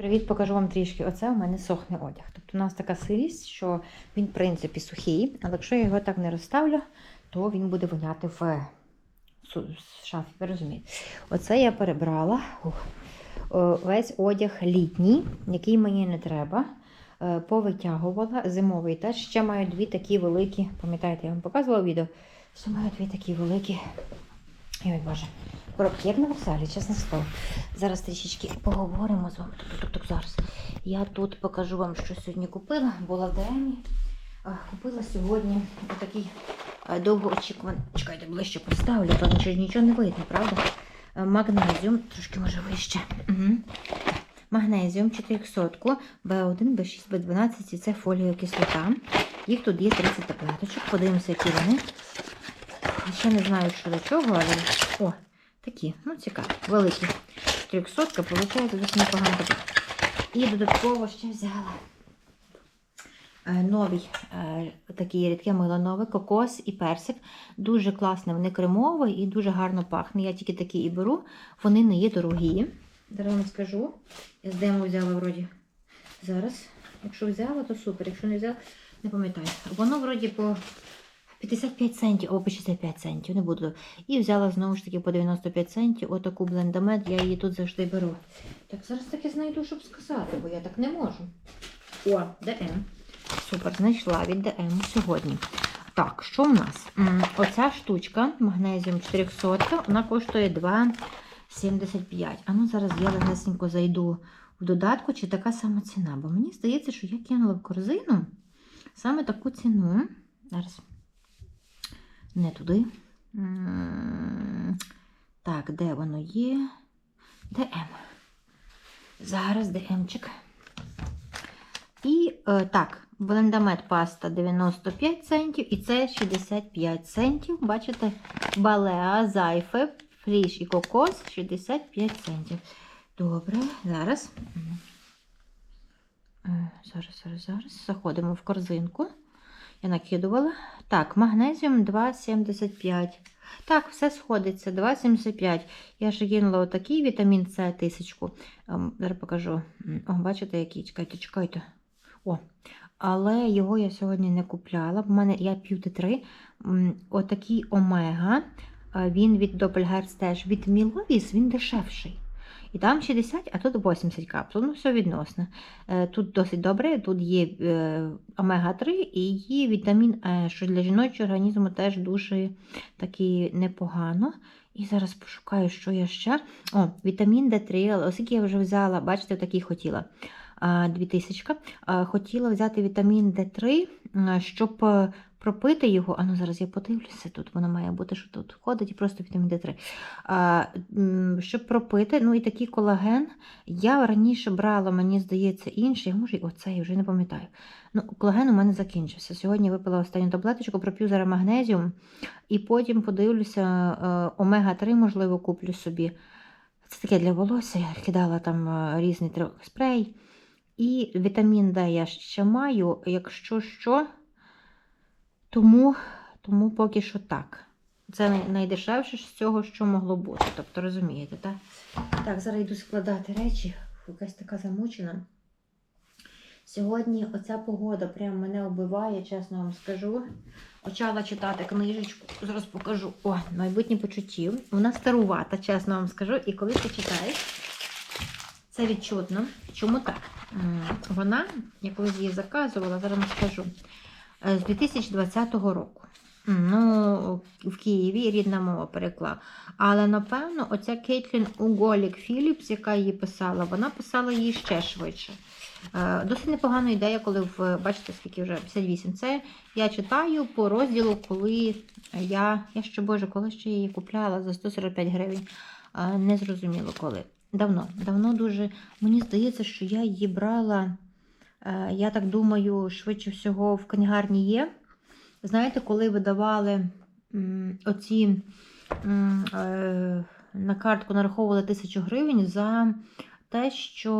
Привіт, покажу вам трішки. Оце у мене сохне одяг. Тобто у нас така сирість, що він, в принципі, сухий, але якщо я його так не розставлю, то він буде воняти в шафі. Ви розумієте? Оце я перебрала ух, весь одяг літній, який мені не треба. е, Повитягувала зимовий теж. Ще маю дві такі великі, пам'ятаєте, я вам показувала відео. Ще маю дві такі великі. Ой, Боже. Коробки, на вокзалі, чесне слово. Зараз трішечки поговоримо з вами. Тук-тук-тук, зараз. Я тут покажу вам, що сьогодні купила. Була в ДМі. Купила сьогодні отакий довгоочікуваний. Чекайте, ближче поставлю, то нічого, нічого не видно, правда? Магнезіум, трошки може вище. Угу. Магнезіум 400, B1, B6, B12 і це фолієва кислота. Їх тут є 30 таблеточок. Подивимося, які вони. Ще не знаю, що до чого, але. О, такі, ну цікаві, великі. 400, виходить, досить непогано. І додатково ще взяла е, новий е, такий рідке мило кокос і персик. Дуже класне, вони кремові і дуже гарно пахне. Я тільки такі і беру. Вони не є дорогі. Вам скажу. Я з демо взяла вроді. Зараз. Якщо взяла, то супер. Якщо не взяла, не пам'ятаю. Воно вроді по 55 центів або по 65 центів, не буду. І взяла знову ж таки по 95 центів отаку блендамет, я її тут завжди беру. Так, зараз таки знайду, щоб сказати, бо я так не можу. О, ДМ. Супер, знайшла від ДМ сьогодні. Так, що в нас? Оця штучка, магнезіум 400, вона коштує 2,75. А ну зараз я легесенько зайду в додатку, чи така сама ціна. Бо мені здається, що я кинула в корзину саме таку ціну. Зараз не туди. Так, де воно є? ДМ. Зараз ДМчик. І е, так, блендамет паста 95 центів, і це 65 центів. Бачите, балеа, зайфе, фріш і кокос 65 центів. Добре, зараз. Е, Зараз, зараз, зараз. Заходимо в корзинку. Я накидувала. Так, магнезіум 2,75. Так, все сходиться. 2,75. Я ще кинула отакий вітамін С тисячку. Ем, Зараз покажу. О, бачите, який? Чекайте, чекайте. О, але його я сьогодні не купляла. В мене я п'ю Т3. Отакий омега. е, Він від Doppelherz теж від Міловіс, він дешевший. І там 60, а тут 80 капсул. Ну, все відносно. Е, Тут досить добре, тут є е, омега-3 і є вітамін Е, що для жіночого організму теж дуже таки непогано. І зараз пошукаю, що я ще. О, вітамін D3, оскільки я вже взяла, бачите, такий хотіла. 2000. Хотіла взяти вітамін D3, щоб е, пропити його. А ну зараз я подивлюся, тут воно має бути, що тут входить, і просто вітамін D3. А, Щоб пропити, ну і такий колаген. Я раніше брала, мені здається, інший, може і оцей, я вже не пам'ятаю. Ну, колаген у мене закінчився. Сьогодні випила останню таблеточку, проп'ю зараз магнезіум, і потім подивлюся, е, омега-3, можливо, куплю собі. Це таке для волосся. Я кидала там е, різний спрей. І вітамін Д я ще маю, якщо що, тому, тому поки що так. Це найдешевше з цього, що могло бути. Тобто, розумієте, так? Так, зараз йду складати речі. Якась така замучена. Сьогодні оця погода прям мене оббиває, чесно вам скажу. Почала читати книжечку, зараз покажу. О, майбутнє почуттів. Вона старувата, чесно вам скажу. І коли ти читаєш, це відчутно. Чому так? Вона, я колись її заказувала, зараз вам скажу, з 2020 року. Ну, в Києві рідна мова переклала. Але напевно, оця Кейтлін Уголік Філіпс, яка її писала, вона писала її ще швидше. Е, Досить непогана ідея, коли в бачите, скільки вже 58. Це я читаю по розділу, коли я, я ще боже, коли ще її купляла за 145 гривень. Е, Не зрозуміло коли. Давно, давно дуже. Мені здається, що я її брала. Е, Я так думаю, швидше всього в книгарні є. Знаєте, коли видавали оці е, на картку нараховували тисячу гривень за те, що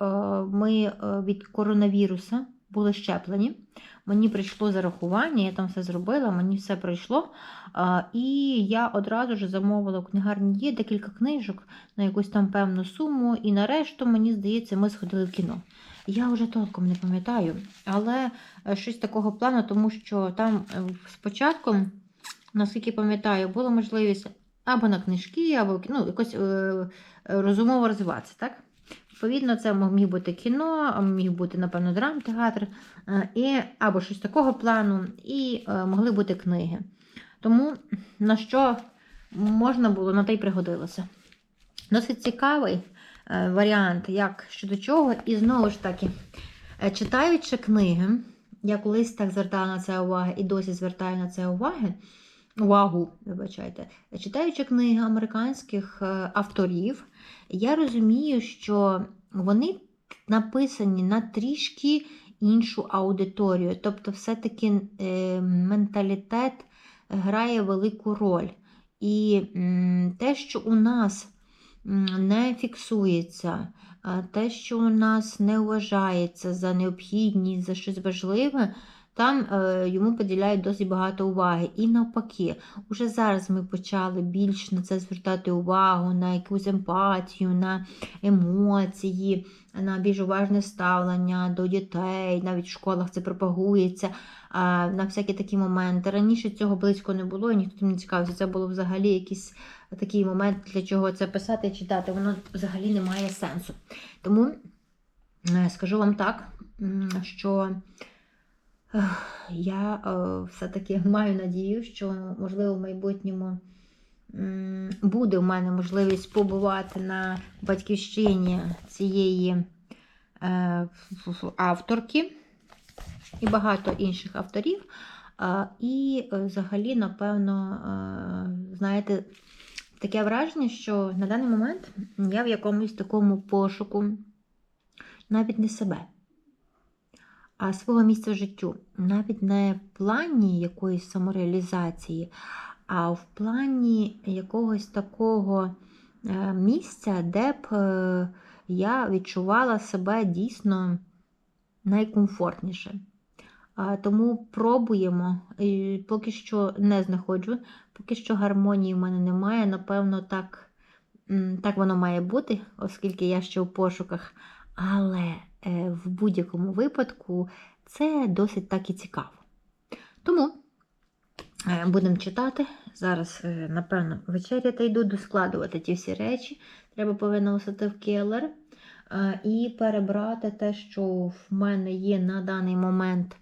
е, ми від коронавіруса були щеплені. Мені прийшло зарахування, я там все зробила, мені все прийшло. І я одразу ж замовила в книгарні є декілька книжок на якусь там певну суму. І нарешту, мені здається, ми сходили в кіно. Я вже толком не пам'ятаю, але е, щось такого плану, тому що там е, спочатку, наскільки пам'ятаю, була можливість або на книжки, або ну, якось е, розумово розвиватися, так? Відповідно, це міг бути кіно, міг бути, напевно, драмтеатр, і, або щось такого плану, і могли бути книги. Тому на що можна було, на те й пригодилося. Досить цікавий варіант, як щодо чого. І знову ж таки, е, читаючи книги, я колись так звертала на це увагу і досі звертаю на це уваги. Увагу, вибачайте, читаючи книги американських е, авторів, я розумію, що вони написані на трішки іншу аудиторію. Тобто, все-таки е, менталітет грає велику роль. І те, що у нас не фіксується, те, що у нас не вважається за необхідність, за щось важливе, там е, йому поділяють досить багато уваги. І навпаки, уже зараз ми почали більш на це звертати увагу, на якусь емпатію, на емоції, на більш уважне ставлення до дітей, навіть в школах це пропагується, а, на всякі такі моменти. Раніше цього близько не було, і ніхто не цікавився. Це було взагалі якийсь такий момент, для чого це писати і читати, воно взагалі не має сенсу. Тому е, скажу вам так, що. Я е, все-таки маю надію, що, можливо, в майбутньому буде в мене можливість побувати на батьківщині цієї е, авторки і багато інших авторів. І е, взагалі, напевно, знаєте, таке враження, що на даний момент я в якомусь такому пошуку навіть не себе свого місця життю. Навіть не в плані якоїсь самореалізації, а в плані якогось такого е, місця, де б е, я відчувала себе дійсно найкомфортніше. Тому пробуємо. Поки що не знаходжу, поки що гармонії в мене немає. Напевно, так, так воно має бути, оскільки я ще у пошуках. Але е, в будь-якому випадку це досить так і цікаво. Тому е, будемо читати. Зараз, е, напевно, вечеряти йду доскладувати ті всі речі. Треба повиносити в келер і перебрати те, що в мене є на даний момент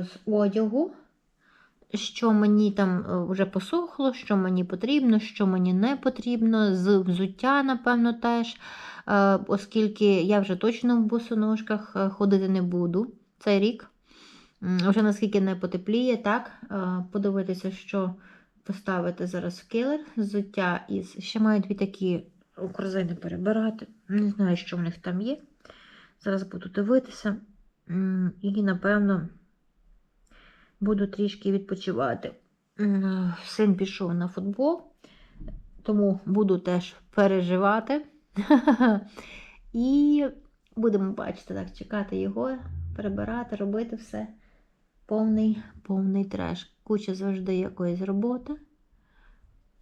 з одягу. Що мені там е, вже посохло, що мені потрібно, що мені не потрібно, з взуття, напевно, теж. Е, оскільки я вже точно в босоножках е, ходити не буду цей рік. Вже наскільки не потепліє, так, подивитися, що поставити зараз в килер, взуття із. Ще маю дві такі корзини перебирати. Не знаю, що в них там є. Зараз буду дивитися. І, напевно, буду трішки відпочивати. Син пішов на футбол, тому буду теж переживати. І будемо бачити, так, чекати його, перебирати, робити все. Повний, повний треш. Куча завжди якоїсь роботи.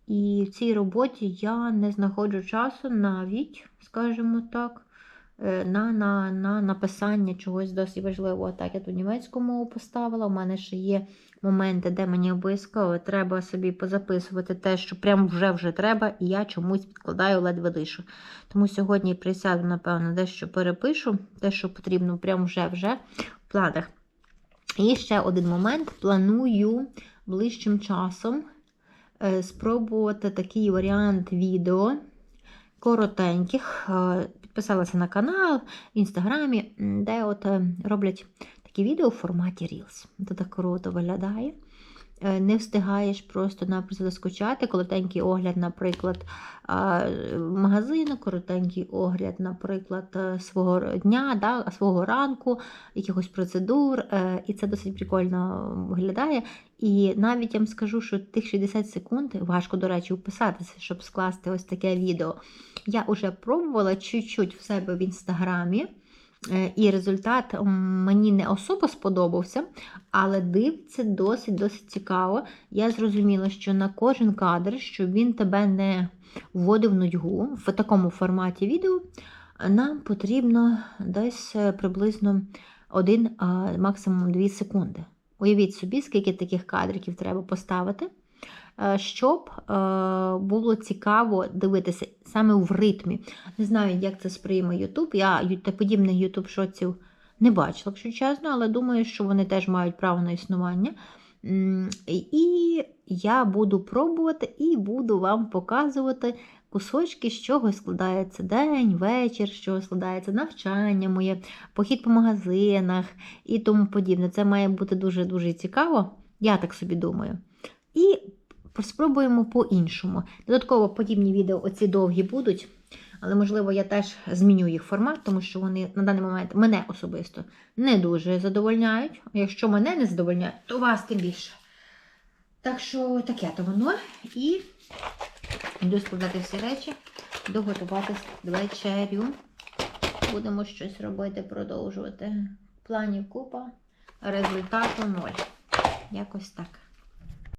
І в цій роботі я не знаходжу часу навіть, скажімо так, на, на, на написання чогось досить важливого. Так, я тут німецьку мову поставила. У мене ще є моменти, де мені обов'язково треба собі позаписувати те, що прям вже вже треба, і я чомусь відкладаю ледве дишу. Тому сьогодні присяду, напевно, дещо перепишу, те, що потрібно, прям вже вже в планах. І ще один момент. Планую ближчим часом е, спробувати такий варіант відео коротеньких. Підписалася на канал в інстаграмі, де от е, роблять такі відео в форматі Reels. Це так круто виглядає. Е, Не встигаєш просто-напросто заскочати. Коротенький огляд, наприклад, магазину, коротенький огляд, наприклад, е, свого дня, да, свого ранку, якихось процедур. е, І це досить прикольно виглядає. І навіть я вам скажу, що тих 60 секунд важко, до речі, вписатися, щоб скласти ось таке відео. Я вже пробувала чуть-чуть в себе в інстаграмі. Е, І результат мені не особо сподобався, але дивиться досить-досить цікаво. Я зрозуміла, що на кожен кадр, щоб він тебе не вводив в нудьгу в такому форматі відео, нам потрібно десь е, приблизно 1, максимум 2 секунди. Уявіть собі, скільки таких кадриків треба поставити, щоб е, було цікаво дивитися саме в ритмі. Не знаю, як це сприйме YouTube. Я та подібних YouTube шоців не бачила, якщо чесно, але думаю, що вони теж мають право на існування. І я буду пробувати і буду вам показувати кусочки, з чого складається день, вечір, з чого складається навчання моє, похід по магазинах і тому подібне. Це має бути дуже-дуже цікаво, я так собі думаю. І спробуємо по-іншому. Додатково подібні відео оці довгі будуть, але, можливо, я теж зміню їх формат, тому що вони на даний момент мене особисто не дуже задовольняють. Якщо мене не задовольняють, то вас тим більше. Так що таке то воно. І йду складати всі речі, йду готуватись до вечерю. Будемо щось робити, продовжувати. Планів купа, результату ноль. Якось так.